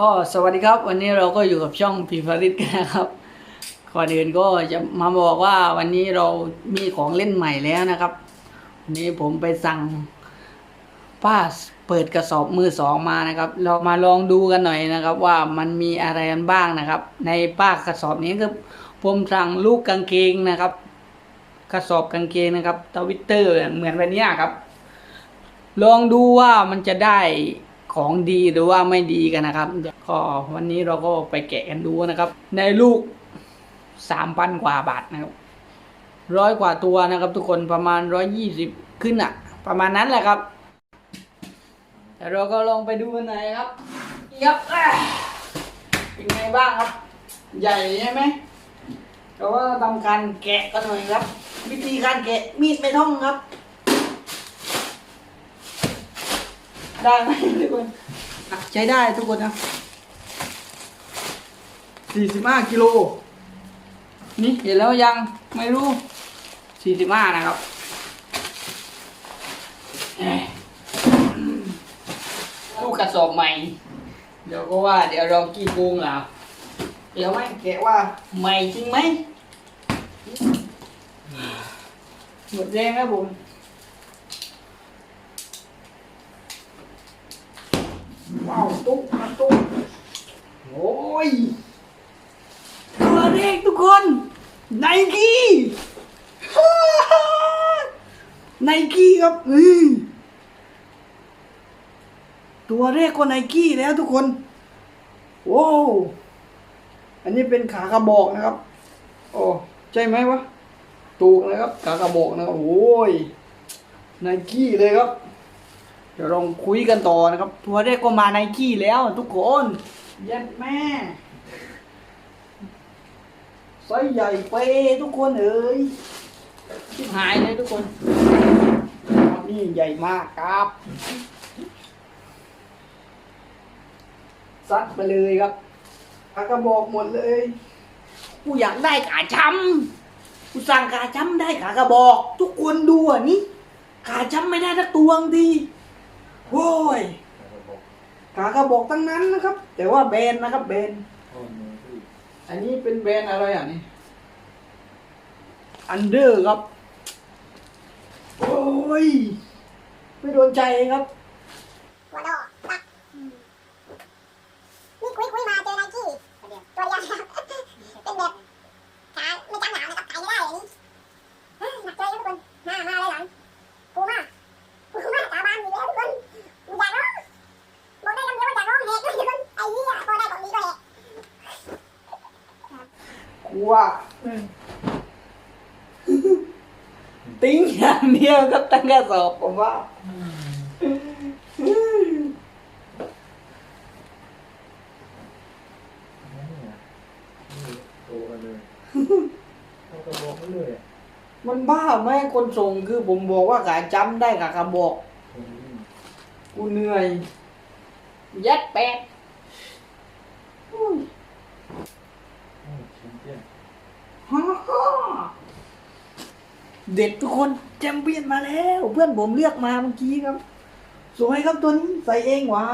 ก็สวัสดีครับ วันนี้เราก็อยู่กับช่องพีฟาริสกันนะครับก่อนอื่นก็จะมาบอกว่าวันนี้เรามีของเล่นใหม่แล้วนะครับวันนี้ผมไปสั่งป้าเปิดกระสอบมือสองมานะครับ เรามาลองดูกันหน่อยนะครับ ว่ามันมีอะไรกันบ้างนะครับ ในป้ากระสอบนี้ก็ผมสั่งลูกกางเกงนะครับ กระสอบกางเกงนะครับทวิตเตอร์เหมือนวันนี้ครับ ลองดูว่ามันจะได้ ของดีหรือว่าไม่ดีกันนะครับก็วันนี้เราก็ไปแกะกันดูนะครับ ในลูกสามพันกว่าบาทนะครับร้อยกว่าตัวนะครับ ทุกคนประมาณร้อยยี่สิบขึ้นอะประมาณนั้นแหละครับ แต่เราก็ลองไปดูกันหน่อยครับยับเป็นไงบ้างครับ ใหญ่ใช่ไหมเราก็ทำการแกะกันหน่อยครับ วิธีการแกะมีดไม่ท่องครับ ได้ไหมทุกคนใช้ได้ทุกคนนะสี่สิบห้ากิโล นี่เห็นแล้วยังไม่รู้สี่สิบห้านะครับเอ้ยลูกกระสอบใหม่ เดี๋ยวก็ว่า เดี๋ยวเรากี่โกงแล้วเดี๋ยวไม่แกะว่าใหม่จริงไหมหมดแรงแล้วผม ว้าวตุ๊กมันตุ๊กโอ้ยตัวเล็กทุกคนไนกี้ไนกี้ครับอืมตัวแรกก็ไนกี้แล้วทุกคนโว้วอันนี้เป็นขากระบอกนะครับโอ้ใช่ไหมวะ ถูกนะครับขากระบอกนะครับโอ้ยไนกี้เลยครับ เดี๋ยวลองคุยกันต่อนะครับ ทัวร์แรกก็มาไนกี้แล้วทุกคนเย็ดแม่ไซส์ใหญ่เปทุกคนเอ้ยชิบหายเลยทุกคนนี่ใหญ่มากครับซัดไปเลยครับอากระบอกหมดเลย กูอยากได้ขาช้ำกูสั่งขาช้ำได้ขากระบอก ทุกคนดูอะนี่ขาช้ำไม่ได้สักตัวดี โว้ยขากระบอกตั้งนั้นนะครับ แต่ว่าแบรนด์นะครับแบรนด์อันนี้เป็นแบรนด์อะไรอะนี่อันเดอร์ครับ โอ้ย ไม่โดนใจครับหัวโดตักนี่คุยคุยมาเจอไนกี้ตัวเดียวเป็นแบบขาไม่จำหนาวนะครับไก่ไม่ได้อันนี้เฮ้ยหนักใจครับทุกคนมามาเลยหลังปูมาปูมาสาบานอยู่แล้วทุกคนมึงอย่าร้องบอกได้คำเดียวว่าอย่าร้องแหกด้วยทุกคนไอ้เหี้ยพอได้บอกนี้ก็แหก กลัวติ้งอย่างเดียวครับตั้งกระสอบผมว่าโตกันเลยเขาก็บอกมาเลยอะมันบ้าไหมคนส่งคือผมบอกว่าขาจำได้ขากระบอก อืม กูเหนื่อย ยัดแปดอุ้ย โอ้แชมเปี้ยน ฮ่าฮ่า เด็ดทุกคนแชมเปี้ยนมาแล้ว เพื่อนผมเลือกมาเมื่อกี้ครับ สวยครับตัวนี้ใส่เองหวะ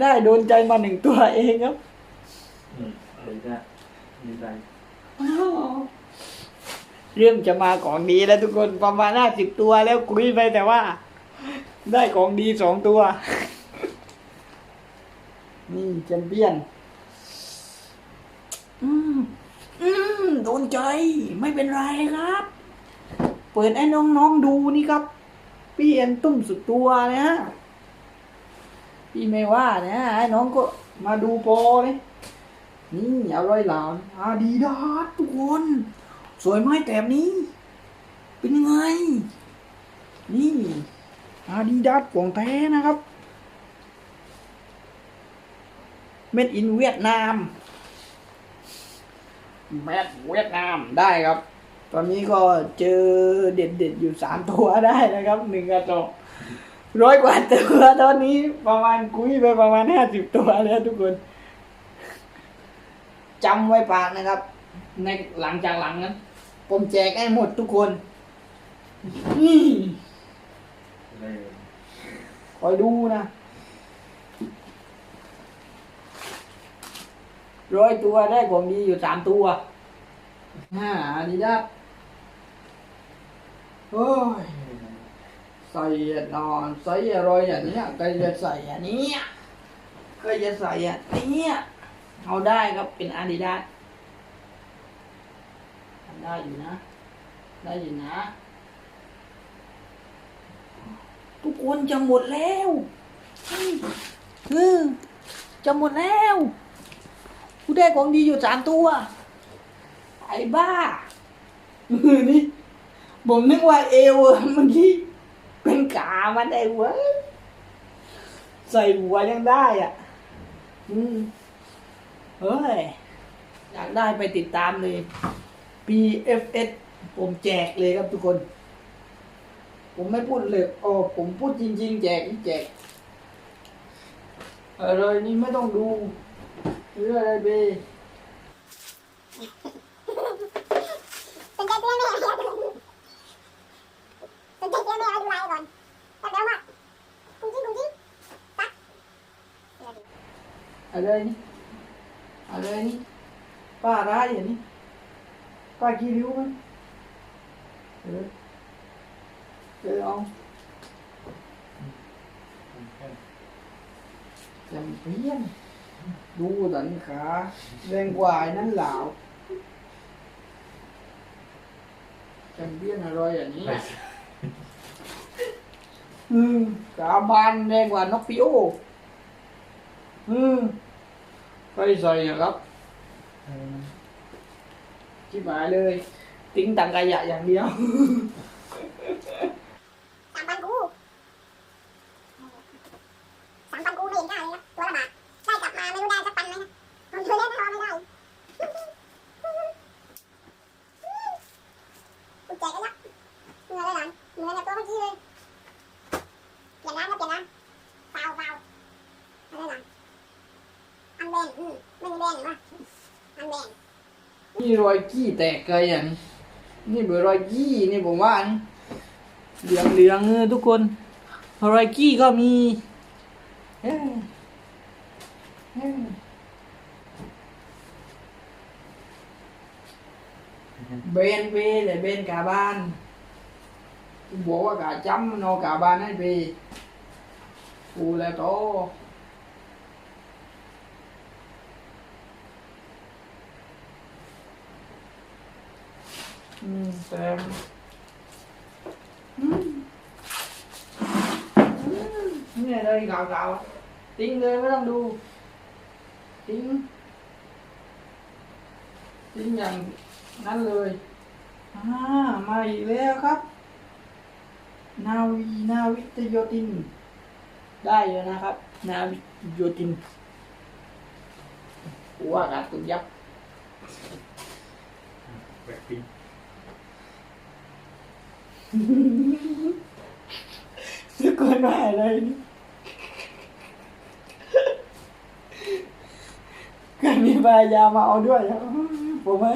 ได้โดนใจมาหนึ่งตัวเองครับนี่อะไรนะมีใจอ้าวเรื่องจะมาของดีแล้วทุกคนประมาณห้าสิบตัวแล้วคุยไปแต่ว่า ได้ของดีสองตัว นี่แชมเปี้ยน อืม อืมโดนใจไม่เป็นไรครับ เปิดให้น้องๆดูนี่ครับ พี่เอ็นตุ้มสุดตัวนะฮะพี่ไม่ว่านะให้น้องก็มาดูโปรเลยนี่อร่อยหลานอาดีดาทุกคน สวยไหมแถบนี้ เป็นยังไง นี่อาดีดาสของแท้นะครับ เม็ดอินเวียดนาม แมดเวียดนามได้ครับ ตอนนี้ก็เจอเด็ดเด็ดๆอยู่สามตัวได้นะครับหนึ่งกระสอบร้อยกว่าตัวตอนนี้ประมาณคุยไปประมาณห้าสิบตัวแล้วทุกคนจำไว้ปากนะครับ ในหลังจากหลังนั้นผมแจกให้หมดทุกคนนี่อะไรคอยดูนะ ร้อยตัวได้ของดีอยู่สามตัวห้าอาดิดาสโอ้ยใส่นอนใส่อะไรอย่างนี้ยก็จะใส่อันนี้ยก็จะใส่อันนี้เอาได้ครับเป็นอาดิดาสได้อยู่นะ ได้อยู่นะ ทุกคนจะหมดแล้วเออจะหมดแล้ว กูได้ของดีอยู่สามตัว ไอ้บ้าเออนี่ผมนึกว่าเอวเมื่อกี้เป็นกามันได้เว้ยใส่หัวยังได้อะ อืมเฮ้ย อยากได้ไปติดตามเลย PFS ผมแจกเลยครับทุกคน ผมไม่พูดเลยโอ้ผมพูดจริง ๆ แจกแจกอะไรนี่ไม่ต้องดู เรื่องอะไรเบสนใจเสื้อแม่สนใจเสื้อแม่ไป ดูลายก่อนแต่เดี๋ยวว่าคุณจิ้งคุณจิ้งตัดอะไรนี่อะไรนี่ป้าร้ายอย่างนี้ป้ากี่ริ้วมันเออเออเอาจำเพี้ยนดูสันขาแรงกว่าไอ้นั้นเหลาจำเพี้ยนอร่อยอย่างนี้อืมกาบานแรงกว่านกฟิโออืมไปใส่อะครับชิบหายเลย ติ้งตังกายะอย่างเดียวสามพันกูสามพันกูไม่เห็นได้เลยนะตัวละบาท ไม่รู้ได้สักปันไหมนะผมเคยได้ทอไม่ได้กูแจกกันละเงินเลยหลานเงินเนี่ยตัวเมื่อกี้เลยเปลี่ยนร้านก็เปลี่ยนร้านเปล่าเปล่าอะไรหลานอันเบนอืมไม่มีเบนหรือวะอันเบนนี่รอยกี้แตกเกยอย่างนี้นี่เบอร์รอยกี้นี่ผมว่านี่เหลืองเหลืองทุกคนรอยกี้ก็มี เอ้ยเอ้ยเบนเบเลยเบนกาบานบอกว่ากา ทิ้งเลยไม่ต้องดูทิ้งทิ้งอย่างนั้นเลยอ่ามาอีกแล้วครับ นาวีนาวิทโยติน ได้อยู่นะครับ นาวิโยตินหัวอากาศตุนยับแบล็คพิงค์นึกคนว่าอะไรนี่ กันมีปลายามาเอาด้วยผมไม่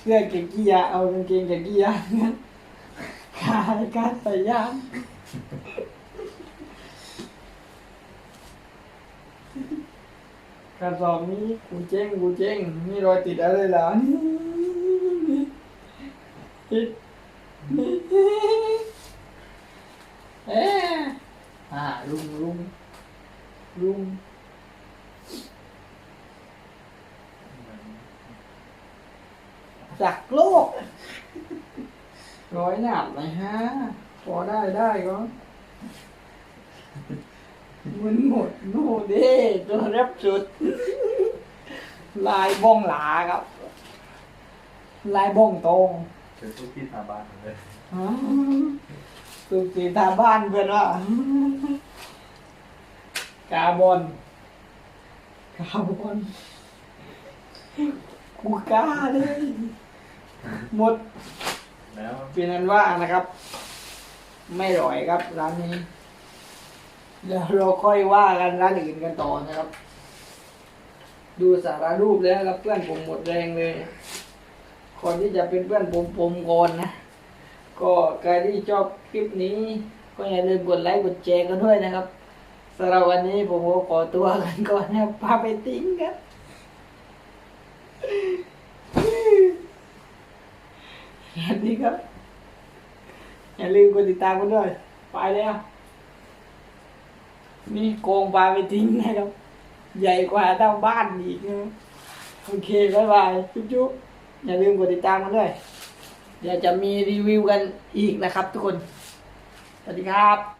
เสื้อเกงกี้ยาเอากางเกงเกงกี้ยางั้นขายการใส่ยางกระสอบนี้กูเจ๊งกูเจ๊งนี่รอยติดอะไรหรอนี่ เอ๊ะอ่าลุงลุงลุงจากโลก ร้อยหนับเลยฮะ พอได้ได้ก็มันหมดโน่เด้ตัวแรบสุด ลายบ้องหลาครับ ลายบ้องตรง เจอทุกที่ตาบานเลยอ๋อสุสีทาบ้านเพื่อนว่ากาบอนกาบอนกูกล้าเลยหมด แล้วเป็นนั้นว่านะครับ ไม่อร่อยครับร้านนี้เดี๋ยวเราค่อยว่ากันร้านอื่นกันต่อนะครับ ดูสารรูปแล้วครับเพื่อนผมหมดแรงเลย ก่อนที่จะเป็นเพื่อนผมผมก่อนนะ ก็ใครที่ชอบคลิปนี้ ก็อย่าลืมกดไลค์กดแชร์กันด้วยนะครับสำหรับวันนี้ผมก็ขอตัวกันก่อนนะพาไปทิ้งครับสวัสดีครับ อย่าลืมกดติดตามกันด้วย ไปแล้วนี่โกงปลาไปทิ้งนะครับ ใหญ่กว่าเท่าบ้านอีกนะ โอเค บ๊ายบาย จุ๊บ อย่าลืมกดติดตามกันด้วย เดี๋ยวจะมีรีวิวกันอีกนะครับทุกคน สวัสดีครับ